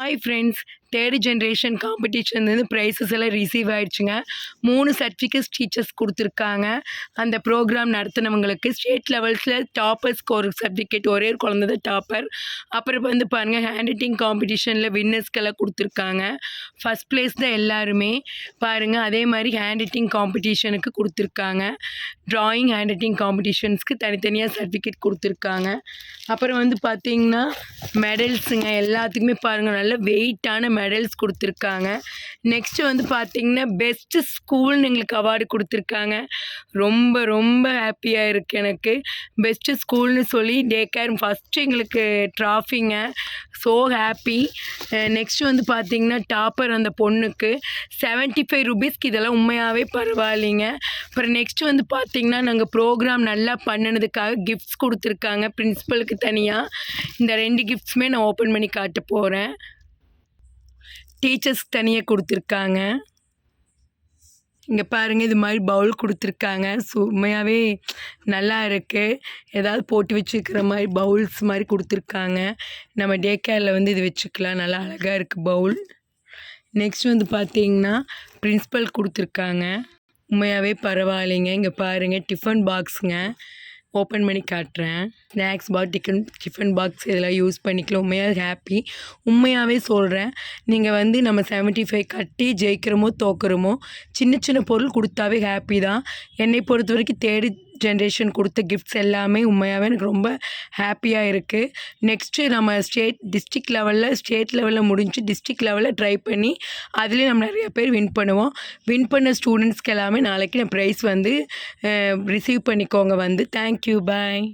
Hi friends third generation காம்படிஷன்லேருந்து prizes எல்லாம் receive ஆயிடுச்சுங்க. மூணு சர்டிஃபிகேட்ஸ் டீச்சர்ஸ் கொடுத்துருக்காங்க. அந்த ப்ரோக்ராம் நடத்தினவங்களுக்கு ஸ்டேட் லெவல்ஸில் டாப்பர்ஸ்க்கு ஒரு சர்டிஃபிகேட் ஒரே ஒரு குழந்தை தான் டாப்பர் அப்புறம் வந்து பாருங்கள் ஹேண்ட் ரைட்டிங் காம்படிஷனில் வின்னர்ஸ்க்கெல்லாம் கொடுத்துருக்காங்க. ஃபஸ்ட் ப்ளேஸ் தான் எல்லாருமே. பாருங்கள் அதே மாதிரி ஹேண்ட் ரைட்டிங் காம்படிஷனுக்கு கொடுத்துருக்காங்க. ட்ராயிங் ஹேண்ட் ரைட்டிங் காம்படிஷன்ஸ்க்கு தனித்தனியாக சர்டிஃபிகேட் கொடுத்துருக்காங்க. அப்புறம் வந்து பார்த்தீங்கன்னா மெடல்ஸுங்க எல்லாத்துக்குமே பாருங்கள் நல்ல வெயிட்டான மெடல்ஸ் கொடுத்துருக்காங்க. நெக்ஸ்ட்டு வந்து பார்த்திங்கன்னா பெஸ்ட்டு ஸ்கூல்னு எங்களுக்கு அவார்டு கொடுத்துருக்காங்க. ரொம்ப ரொம்ப ஹாப்பியாக இருக்குது எனக்கு. பெஸ்ட்டு ஸ்கூல்னு சொல்லி டே கேர் ஃபஸ்ட்டு எங்களுக்கு ட்ராஃபிங்க ஸோ ஹாப்பி நெக்ஸ்ட்டு வந்து பார்த்திங்கன்னா டாப்பர் அந்த பொண்ணுக்கு. செவன்ட்டி ஃபைவ் ருபீஸ்க்கு இதெல்லாம் உண்மையாகவே பரவாயில்லைங்க. அப்புறம் நெக்ஸ்ட்டு வந்து பார்த்தீங்கன்னா நாங்கள் ப்ரோக்ராம் நல்லா பண்ணினதுக்காக கிஃப்ட்ஸ் கொடுத்துருக்காங்க. பிரின்ஸிபலுக்கு தனியாக இந்த ரெண்டு கிஃப்ட்ஸுமே நான் ஓப்பன் பண்ணி காட்ட போகிறேன் டீச்சர்ஸ்க்கு தனியாக கொடுத்துருக்காங்க. இங்கே பாருங்கள் இது மாதிரி பவுல் கொடுத்துருக்காங்க. ஸோ உண்மையாகவே நல்லா இருக்குது ஏதாவது போட்டு வச்சுக்கிற மாதிரி பவுல்ஸ் மாதிரி கொடுத்துருக்காங்க. நம்ம டே கேரில் வந்து இது வச்சுக்கலாம். நல்லா அழகாக இருக்குது பவுல் நெக்ஸ்ட் வந்து பார்த்தீங்கன்னா பிரின்ஸிபல் கொடுத்துருக்காங்க. உண்மையாகவே பரவாயில்லைங்க. இங்கே பாருங்கள் டிஃபன் பாக்ஸுங்க ஓப்பன் பண்ணி காட்டுறேன். Snacks box tiffin tiffin box இதெல்லாம் யூஸ் பண்ணிக்கலாம். உண்மையாக ஹாப்பி உண்மையாகவே சொல்கிறேன் நீங்கள் வந்து நம்ம செவன்ட்டி ஃபைவ் கட்டி ஜெயிக்கிறோமோ தோக்குறோமோ சின்ன சின்ன பொருள் கொடுத்தாவே ஹாப்பி தான். என்னை பொறுத்த வரைக்கும் தேடி ஜென்ரேஷன் கொடுத்த கிஃப்ட்ஸ் எல்லாமே உண்மையாகவே எனக்கு ரொம்ப ஹாப்பியாக இருக்குது நெக்ஸ்ட்டு நம்ம ஸ்டேட் டிஸ்ட்ரிக் லெவலில் ஸ்டேட் லெவலில் முடிஞ்சு டிஸ்ட்ரிக் லெவலில் ட்ரை பண்ணி அதுலேயும் நம்ம நிறைய பேர் வின் பண்ணுவோம். வின் பண்ண ஸ்டூடெண்ட்ஸ்க்கு எல்லாமே நாளைக்கு நான் ப்ரைஸ் வந்து ரிசீவ் பண்ணிக்கோங்க வந்து. Thank you bye